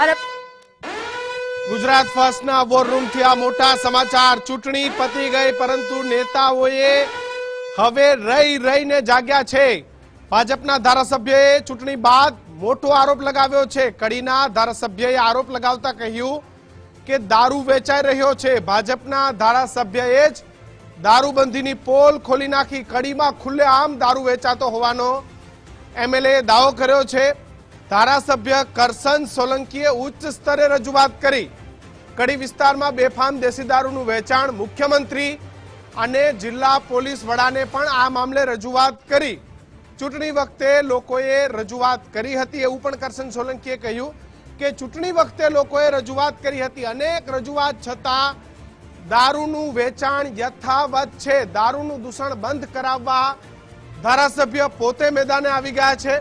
અને ગુજરાત ફર્સ્ટના વોર રૂમથી આ મોટા સમાચાર. ચૂંટણી પતી ગઈ, પરંતુ નેતાઓએ હવે રહી રહીને જાગ્યા છે. ભાજપના ધારાસભ્યએ ચૂંટણી બાદ મોટો આરોપ લગાવ્યો છે. કડીના ધારાસભ્યએ આરોપ લગાવતા કહ્યું કે દારૂ વેચાઈ રહ્યો છે. ભાજપના ધારાસભ્યએ જ દારૂબંધીની પોલ ખોલી નાખી. કડીમાં ખુલ્લેઆમ દારૂ વેચાતો હોવાનો એમએલએ દાવો કર્યો છે. ધારાસભ્ય કરસન સોલંકીએ ઉચ્ચ સ્તરે રજૂઆત કરી. કડી વિસ્તારમાં બેફામ દેશી દારૂનું વેચાણ મુખ્યમંત્રી અને જિલ્લા પોલીસ વડાને પણ આ મામલે રજૂઆત કરી. ચૂંટણી વખતે લોકોએ રજૂઆત કરી હતી એવું પણ કરસન સોલંકીએ કહ્યું કે ચૂંટણી વખતે લોકોએ રજૂઆત કરી હતી. અનેક રજૂઆત છતાં દારૂનું વેચાણ યથાવત છે. દારૂનું દૂષણ બંધ કરાવવા ધારાસભ્ય પોતે મેદાને આવી ગયા છે.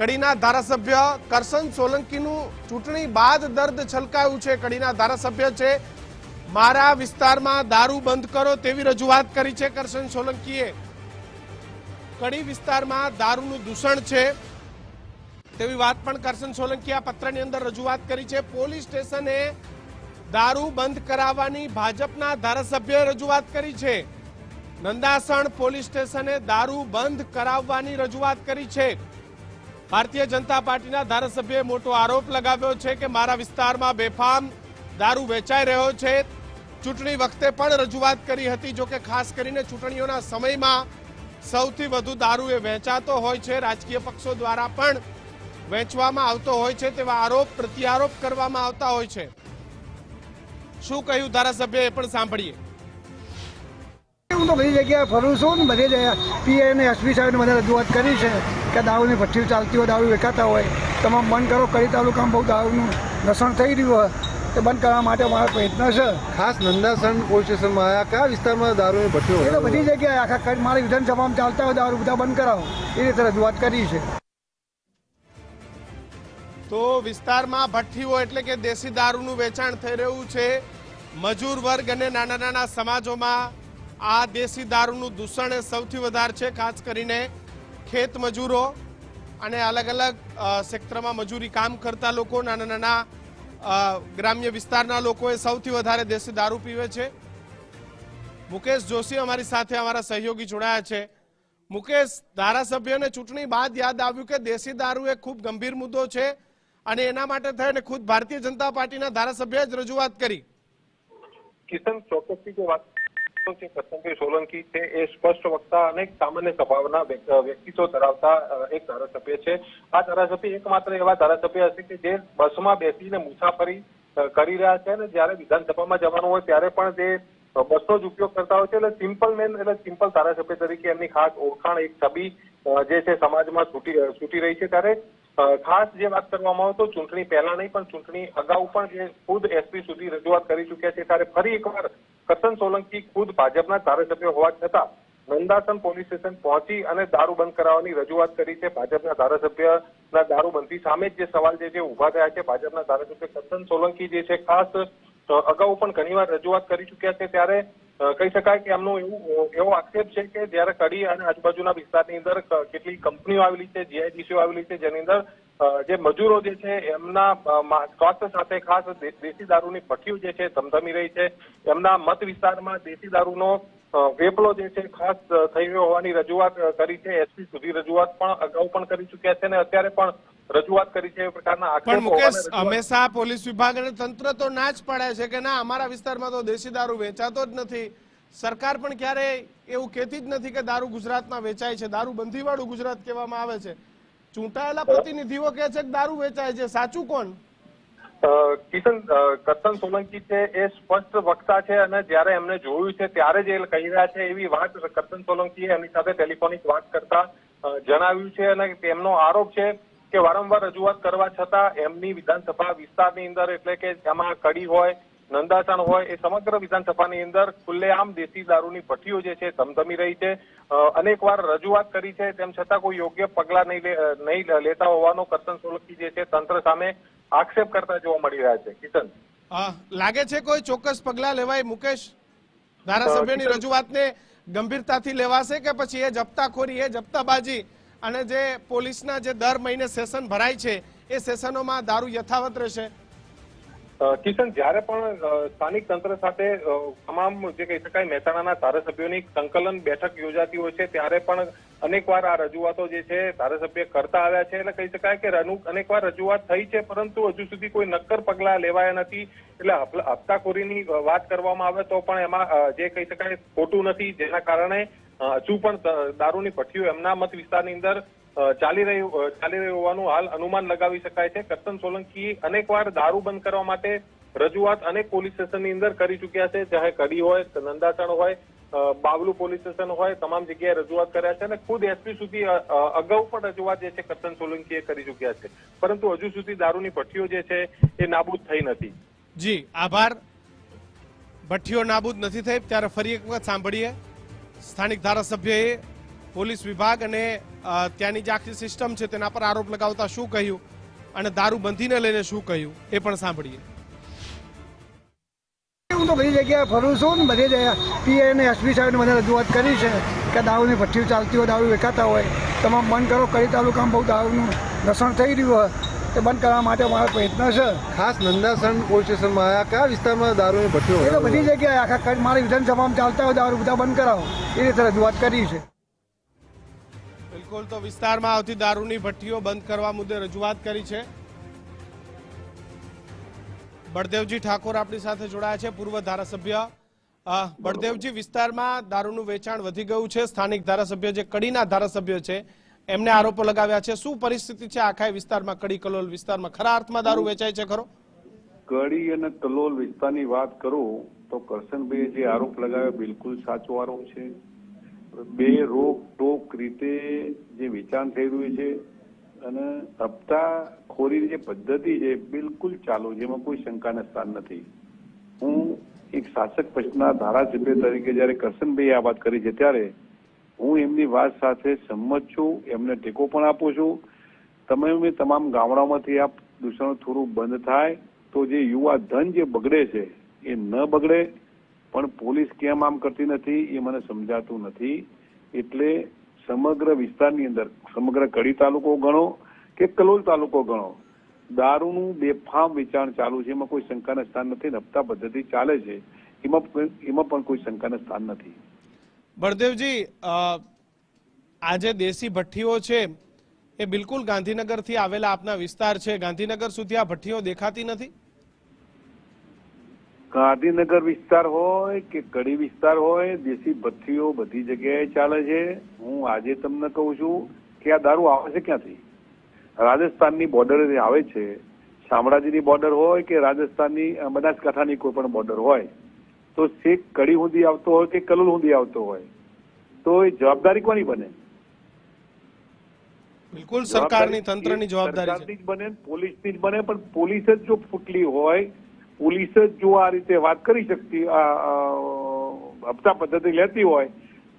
કડીના ધારાસભ્ય કરશન સોલંકીનું ચૂંટણી બાદ દર્દ છલકાયું છે. કડીના ધારાસભ્ય છે, મારા વિસ્તારમાં દારૂ બંધ કરો તેવી રજૂઆત કરી છે કરશન સોલંકીએ. કડી વિસ્તારમાં દારૂનું દૂષણ છે તેવી વાત પણ કરશન સોલંકી આ પત્રની અંદર રજૂઆત કરી છે. પોલીસ સ્ટેશને દારૂ બંધ કરાવવાની ભાજપના ધારાસભ્યએ રજૂઆત કરી છે. નંદાસણ પોલીસ સ્ટેશને દારૂ બંધ કરાવવાની રજૂઆત કરી છે. ભારતીય જનતા પાર્ટીના ધારાસભ્યએ મોટો આરોપ લગાવ્યો છે કે મારા વિસ્તારમાં બેફામ દારૂ વેચાઈ રહ્યો છે. ચૂંટણી વખતે પણ રજૂઆત કરી હતી, જોકે ખાસ કરીને ચૂંટણીઓના સમયમાં સૌથી વધુ દારૂ એ વેચાતો હોય છે. રાજકીય પક્ષો દ્વારા પણ વેચવામાં આવતો હોય છે તેવા આરોપ, પ્રત્યારોપ કરવામાં આવતા હોય છે. શું કહ્યું ધારાસભ્ય એ પણ સાંભળીએ. હું તો બધી જગ્યાએ ફરું છું ને બધી જગ્યાએ પીએ અને એસપી સાહેબને મને રજૂઆત કરી છે કે દારૂની ભઠ્ઠીઓ ચાલતી હોય દારૂ વેચાતા હોય. તમે બંધ કરો કરી તાલુકામાં બહુ દારૂનું નસણ થઈ રહ્યું હોય તો બંધ કરવા માટે મારો પ્રયત્ન છે. ખાસ નંદાસણ પોલીસ સ્ટેશનમાં આવ્યા કયા વિસ્તારમાં દારૂની ભઠ્ઠીઓ એટલે બધી જગ્યાએ આખા મારી વિધાનસભામાં ચાલતા હોય દારૂ બધા બંધ કરાવો. એ રીતે રજૂઆત કરી છે. તો વિસ્તારમાં ભઠ્ઠીઓ એટલે કે દેશી દારૂનું વેચાણ થઈ રહ્યું છે. મજૂર વર્ગ અને નાના નાના સમાજોમાં આ દેશી દારૂનું દૂષણ સૌથી વધારે છે, ખાસ કરીને ખેત મજૂરો અને અલગ અલગ ક્ષેત્રમાં મજૂરી કામ કરતા લોકો, નાના નાના ગ્રામ્ય વિસ્તારના લોકો એ સૌથી વધારે દેશી દારૂ પીવે છે. મુકેશ જોશી અમારી સાથે અમારા સહયોગી જોડાયા છે. મુકેશ ધારાસભ્યને ચૂંટણી બાદ યાદ આવ્યું કે દેશી દારૂ એ ખૂબ ગંભીર મુદ્દો છે અને એના માટે થઈને ખુદ ભારતીય જનતા પાર્ટીના ધારાસભ્યએ જ રજૂઆત કરી. કિશન, ચોક્કસથી જે વાત કરો છો, સોલંકી છે એ સ્પષ્ટ વક્તા અને સામાન્ય સ્વભાવના વ્યક્તિત્વ ધરાવતા એક ધારાસભ્ય છે. આ ધારાસભ્ય એકમાત્ર એવા ધારાસભ્ય હશે કે જે બસમાં બેસીને મુસાફરી કરી રહ્યા છે અને જ્યારે વિધાનસભામાં જવાનું હોય ત્યારે પણ તે બસનો જ ઉપયોગ કરતા હોય છે. એટલે સિમ્પલ મેન એટલે સિમ્પલ ધારાસભ્ય તરીકે એમની ખાસ ઓળખાણ એક છબી જે છે સમાજમાં છૂટી છૂટી રહી છે. ત્યારે ખાસ જે વાત કરવામાં આવે તો ચૂંટણી પહેલા નહીં, પણ ચૂંટણી અગાઉ પણ જે ખુદ એસપી સુધી રજૂઆત કરી ચૂક્યા છે, ત્યારે ફરી એકવાર કસન સોલંકી ખુદ ભાજપના ધારાસભ્ય હોવા છતાં નંદાસન પોલીસ સ્ટેશન પહોંચી અને દારૂ બંધ કરાવવાની રજૂઆત કરી છે. ભાજપના ધારાસભ્યના દારૂબંધી સામે જ જે સવાલ જે છે ઊભા થયા છે, ભાજપના ધારાસભ્ય કસન સોલંકી જે છે, ખાસ અગાઉ પણ ઘણીવાર રજૂઆત કરી ચૂક્યા છે, ત્યારે કહી શકાય કે એમનો એવું, એવો આક્ષેપ છે કે જ્યારે કડી અને આજુબાજુના વિસ્તારની અંદર કેટલી કંપનીઓ આવેલી છે, જીઆઈડીસીઓ આવેલી છે, જેની અંદર જે મજૂરો જે છે, એમના સ્વાસ્થ્ય સાથે ખાસ દેશી દારૂની ભઠ્ઠીઓ જે છે, ધમધમી રહી છે. એમના મત વિસ્તારમાં દેશી દારૂનો વેપલો જે છે ખાસ થઈ ગયો હોવાની રજૂઆત કરી છે. એસપી સુધી રજૂઆત પણ અગાઉ પણ કરી ચૂક્યા છે અને અત્યારે પણ રજૂઆત કરી છે એ પ્રકારના પણ આક્ષેપો મુકેશ હંમેશા પોલીસ વિભાગ અને તંત્ર તો ના જ પાડે છે કે ના અમારા વિસ્તારમાં તો દેશી દારૂ વેચાતો જ નથી. સરકાર પણ ક્યારે એવું કહેતી જ નથી કે દારૂ ગુજરાતમાં વેચાય છે. દારૂ બંધીવાળું ગુજરાત કહેવામાં આવે છે. ચૂંટાયેલા પ્રતિનિધિઓ કહે છે કે દારૂ વેચાય છે. સાચું કોણ? કિશન કરતન સોલંકી છે એ સ્પષ્ટ વક્તા છે અને જ્યારે એમને જોયું છે ત્યારે જ એ કહી રહ્યા છે એવી વાત કરતન સોલંકીએ એમની સાથે ટેલિફોનિક વાત કરતા જણાવ્યું છે અને તેમનો આરોપ છે કે વારંવાર રજૂઆત કરવા છતાં એમની વિધાનસભા વિસ્તારની અંદર એટલે કે એમાં કડી હોય નંદાસણ હોય એ સમગ્ર વિધાનસભાની અંદર ખુલ્લેઆમ દેશી દારૂની ભઠ્ઠીઓ જે છે ધમધમી રહી છે. અનેકવાર રજૂઆત કરી છે તેમ છતાં કોઈ યોગ્ય પગલા નહીં નહીં લેતા હોવાનો કરશન સોલંકી જે છે તંત્ર સામે આક્ષેપ કરતા જોવા મળી રહ્યા છે. કિશન? લાગે છે કોઈ ચોક્કસ પગલા લેવાય મુકેશ? ધારાસભ્યની રજૂઆતને ગંભીરતાથી લેવાશે કે પછી એ જપ્તાખોરી એ જપ્તાબાજી અને જે પોલીસના જે દર મહિને સેશન ભરાય છે એ સેશનોમાં દારૂ યથાવત રહેશે? કિશન, જ્યારે પણ સ્થાનિક તંત્ર સાથે તમામ જે કહી શકાય મહેસાણાના ધારાસભ્યોની સંકલન બેઠક યોજાતી હોય છે, ત્યારે પણ અનેકવાર આ રજૂઆતો જે છે, ધારાસભ્ય કરતા આવ્યા છે. એટલે કહી શકાય કે અનેકવાર રજૂઆત થઈ છે, પરંતુ હજુ સુધી કોઈ નક્કર પગલાં લેવાયા નથી. એટલે હપ- હપ્તાખોરીની વાત કરવામાં આવે તો પણ એમાં જે કહી શકાય ખોટું નથી. જેના કારણે હજુ પણ દારૂની ભઠ્ઠીઓ એમના મત વિસ્તારની અંદર ચાલી રહ્યું ચાલી રહ્યું હોવાનું હાલ અનુમાન લગાવી શકાય છે. કરતન સોલંકી અનેકવાર દારૂ બંધ કરવા માટે રજૂઆત અનેક પોલીસ સ્ટેશનની અંદર કરી ચૂક્યા છે. ચાહે કડી હોય નંદાસણ હોય બાવલુ પોલીસ સ્ટેશન હોય, તમામ જગ્યાએ રજૂઆત કર્યા છે અને ખુદ એસપી સુધી અગાઉ પણ રજૂઆત જે છે કરતન સોલંકીએ કરી ચૂક્યા છે. પરંતુ હજુ સુધી દારૂની ભઠ્ઠીઓ જે છે એ નાબૂદ થઈ નથી. જી, આભાર. ભઠ્ઠીઓ નાબૂદ નથી થઈ. ત્યારે ફરી એક વખત સાંભળીએ. સ્થાનિક ધારાસભ્યએ પોલીસ વિભાગ અને ત્યાંની જે આખી સિસ્ટમ છે તેના પર આરોપ લગાવતા શું કહ્યું અને દારૂ બંધીને લઈને શું કહ્યું એ પણ સાંભળીએ. હું તો બધી જગ્યાએ ફરું છું ને બધી જગ્યાએ પીઆઈ અને એસપી સાહેબને મને રજૂઆત કરી છે કે દારૂની ભઠ્ઠીઓ ચાલતી હોય દારૂ વેચાતા હોય તમામ બંધ કરો કડી તાલુકામાં બહુ દારૂનું રસણ થઈ રહ્યું હોય તે બંધ કરવા માટે મારો પ્રયત્ન છે. ખાસ નંદાસણ પોલીસ સ્ટેશનમાં આવ્યા કયા વિસ્તારમાં દારૂની ભઠ્ઠીઓ એ તો બધી જગ્યાએ આખા મારી વિધાનસભામાં ચાલતા હોય દારૂ બધા બંધ કરાવો એ રીતે રજૂઆત કરી છે. તો વિસ્તારમાં આવતી દારૂની ભઠ્ઠીઓ બંધ કરવા મુદ્દે રજૂઆત કરી છે. બળદેવજી ઠાકોર આપણી સાથે જોડાયા છે, પૂર્વ ધારાસભ્ય. બળદેવજી, વિસ્તારમાં દારૂનું વેચાણ વધી ગયું છે. સ્થાનિક ધારાસભ્ય જે કડીના ધારાસભ્ય છે, એમને આરોપો લગાવ્યા છે. શું પરિસ્થિતિ છે આખા વિસ્તારમાં? કડી કલોલ વિસ્તારમાં ખરા અર્થમાં દારૂ વેચાય છે ખરો? કડી અને કલોલ વિસ્તારની વાત કરું તો કરશનભાઈએ જે આરોપ લગાવ્યો, બિલકુલ સાચો આરોપ છે. બે રોક ટોક રીતે જે વેચાણ થઈ રહ્યું છે અને હપ્તા જે પદ્ધતિ છે બિલકુલ ચાલુ જેમાં કોઈ શંકાને સ્થાન નથી. હું એક શાસક પક્ષના ધારાસભ્ય તરીકે જ્યારે કરશનભાઈએ આ વાત કરી છે, ત્યારે હું એમની વાત સાથે સંમત છું, એમને ટેકો પણ આપું છું. તમે તમામ ગામડાઓમાંથી આ દૂષણ થોડું બંધ થાય તો જે યુવા ધન જે બગડે છે, એ ન બગડે. પણ પોલીસ કેમ આમ કરતી નથી એ મને સમજાતું નથી. એટલે સમગ્ર વિસ્તારની અંદર, સમગ્ર કડી તાલુકો ગણો કે કલોલ તાલુકો ગણો, દારૂનું બેફામ વેચાણ ચાલુ છે. એમાં કોઈ શંકાના સ્થાન નથી. નફતા પદ્ધતિ ચાલે છે. એમાં એમાં પણ કોઈ શંકાના સ્થાન નથી. બળદેવજી આજે દેશી ભઠ્ઠીઓ છે, એ બિલકુલ ગાંધીનગરથી આવેલા આપના વિસ્તાર છે. ગાંધીનગર સુધી આ ભઠ્ઠીઓ દેખાતી નથી? ગાંધીનગર વિસ્તાર હોય કે કડી વિસ્તાર હોય દેશી ભઠ્ઠીઓ બધી જગ્યાએ ચાલે છે. હું આજે તમને કહું છું કે આ દારૂ આવે છે ક્યાંથી? રાજસ્થાનની બોર્ડર આવે છે. શામળાજીની બોર્ડર હોય કે રાજસ્થાનની બનાસકાંઠાની કોઈ પણ બોર્ડર હોય. તો શેખ કડી સુધી આવતો હોય કે કલોલ સુધી આવતો હોય? તો એ જવાબદારી કોની બને? બિલકુલ સરકારની તંત્રની જવાબદારી જ બને પોલીસની જ બને પણ પોલીસ જ જો ફૂટલી હોય પોલીસ જ જો આ રીતે વાત કરી શકતી હપ્તા પદ્ધતિ લેતી હોય,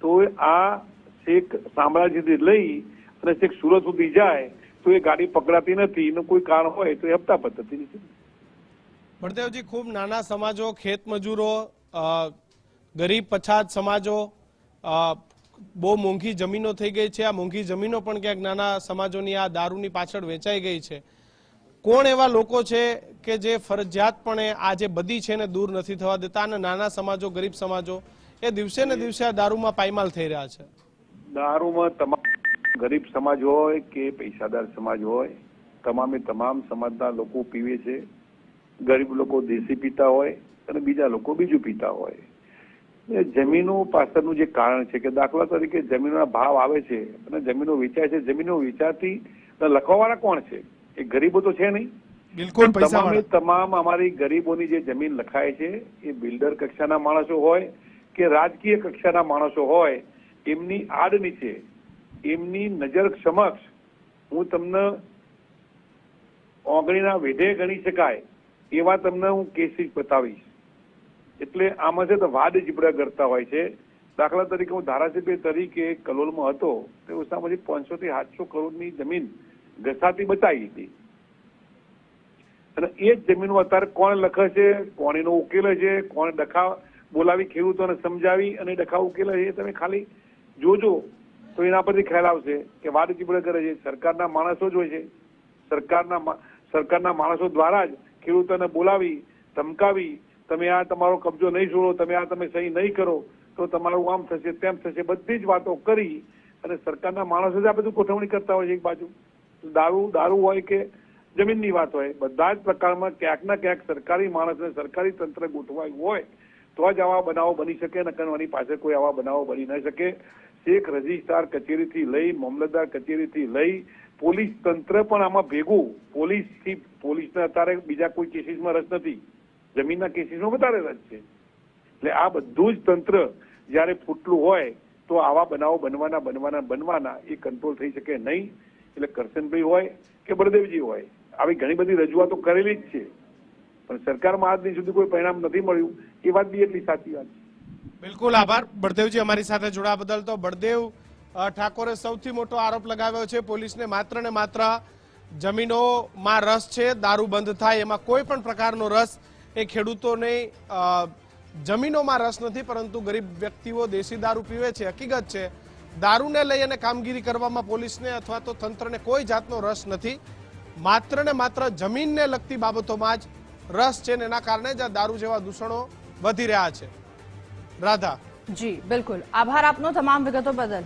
તો આ શેખ શામળાજીથી લઈ અને શેખ સુરત સુધી જાય, તો એ ગાડી પકડાતી નથી, એનું કોઈ કારણ હોય તો એ હપ્તા પદ્ધતિ છે. બળદેવજી ખૂબ નાના સમાજો, ખેત મજૂરો ગરીબ પછાત સમાજો બહુ મોંઘી જમીનો થઈ ગઈ છે. આ મોંઘી જમીનો પણ ક્યાંક નાના સમાજોની આ દારૂની પાછળ વેચાઈ ગઈ છે. કોણ એવા લોકો છે કે જે ફરજિયાતપણે આ જે બધી છે ને દૂર નથી થવા દેતા અને નાના સમાજો, ગરીબ સમાજો, એ દિવસે ને દિવસે આ દારૂમાં પાયમાલ થઈ રહ્યા છે? દારૂમાં તમામ ગરીબ સમાજ હોય કે પૈસાદાર સમાજ હોય, તમામે તમામ સમાજના લોકો પીવે છે. ગરીબ લોકો દેશી પીતા હોય અને બીજા લોકો બીજું પીતા હોય. જમીનો પાછળનું જે કારણ છે કે દાખલા તરીકે જમીનના ભાવ આવે છે અને જમીનો વેચાય છે. જમીનો વેચાતી લખવાવાળા કોણ છે? એ ગરીબો તો છે નહીં. બિલકુલ તમામે તમામ અમારી ગરીબોની જે જમીન લખાય છે એ બિલ્ડર કક્ષાના માણસો હોય કે રાજકીય કક્ષાના માણસો હોય એમની આડ નીચે એમની નજર સમક્ષ હું તમને ઓગણીના વેઢે ગણી શકાય એવા તમને હું કેસીસ બતાવીશ. એટલે આમાં છે તો વાદ જીબડા કરતા હોય છે. દાખલા તરીકે હું ધારાસભ્ય તરીકે કલોલમાં હતો તે ઓછામાંથી પાંચસો થી સાતસો કરોડની જમીન ઘસાતી બતાવી હતી. અને એ જ જમીનો અત્યારે કોણ લખે છે કોણ એનો ઉકેલે છે, કોણ ડખા બોલાવી ખેડૂતોને સમજાવી અને ડખા ઉકેલે છે તમે ખાલી જોજો. તો એના પરથી ખ્યાલ આવશે કે વાત ચીબડે કરે છે. સરકારના માણસો જ હોય છે. સરકારના સરકારના માણસો દ્વારા જ ખેડૂતોને બોલાવી, ધમકાવી, તમે આ તમારો કબજો નહીં છોડો, તમે આ તમે સહી નહીં કરો, તો તમારું આમ થશે, તેમ થશે, બધી જ વાતો કરી અને સરકારના માણસો જ આ બધું ગોઠવણી કરતા હોય છે એક બાજુ. દારૂ દારૂ હોય કે જમીનની વાત હોય, બધા જ પ્રકારમાં ક્યાંક ના ક્યાંક સરકારી માણસને સરકારી તંત્ર ગોઠવાયું હોય, તો જ આવા બનાવો બની શકે નકરવાની પાસે કોઈ આવા બનાવો બની ન શકે. શેખ રજિસ્ટ્રાર કચેરીથી લઈ, મામલતદાર કચેરીથી લઈ, પોલીસ તંત્ર પણ આમાં ભેગું. પોલીસથી, પોલીસને અત્યારે બીજા કોઈ કેસીસમાં રસ નથી. જમીનના કેસીસમાં વધારે રસ છે. એટલે આ બધું જ તંત્ર જ્યારે ફૂટલું હોય, તો આવા બનાવો બનવાના બનવાના બનવાના એ કંટ્રોલ થઈ શકે નહીં. એટલે કરશનભાઈ હોય કે બળદેવજી હોય. આવી ઘણી બધી રજૂઆતો કરેલી જ છે. પણ સરકારમાં આજ દિન સુધી કોઈ પરિણામ નથી મળ્યું. એ વાત બી એટલી સાચી વાત છે. બિલકુલ આભાર. બળદેવજી અમારી સાથે જોડા બદલ તો બળદેવ ઠાકોરે સૌથી મોટો આરોપ લગાવ્યો છે. પોલીસને માત્ર ને માત્ર જમીનોમાં રસ છે, દારૂ બંધ થાય, એમાં કોઈ પણ પ્રકારનો રસ એ ખેડૂતોને જમીનોમાં રસ નથી, પરંતુ ગરીબ વ્યક્તિઓ દેશી દારૂ પીવે છે. હકીકત છે દારૂને લઈ અને કામગીરી કરવામાં પોલીસને અથવા તો તંત્રને કોઈ જાતનો રસ નથી. માત્ર ને માત્ર જમીનને લગતી બાબતોમાં જ રસ છે ને એના કારણે જ આ દારૂ જેવા દૂષણો વધી રહ્યા છે. રાધા. જી, બિલકુલ. આભાર આપનો તમામ વિગતો બદલ.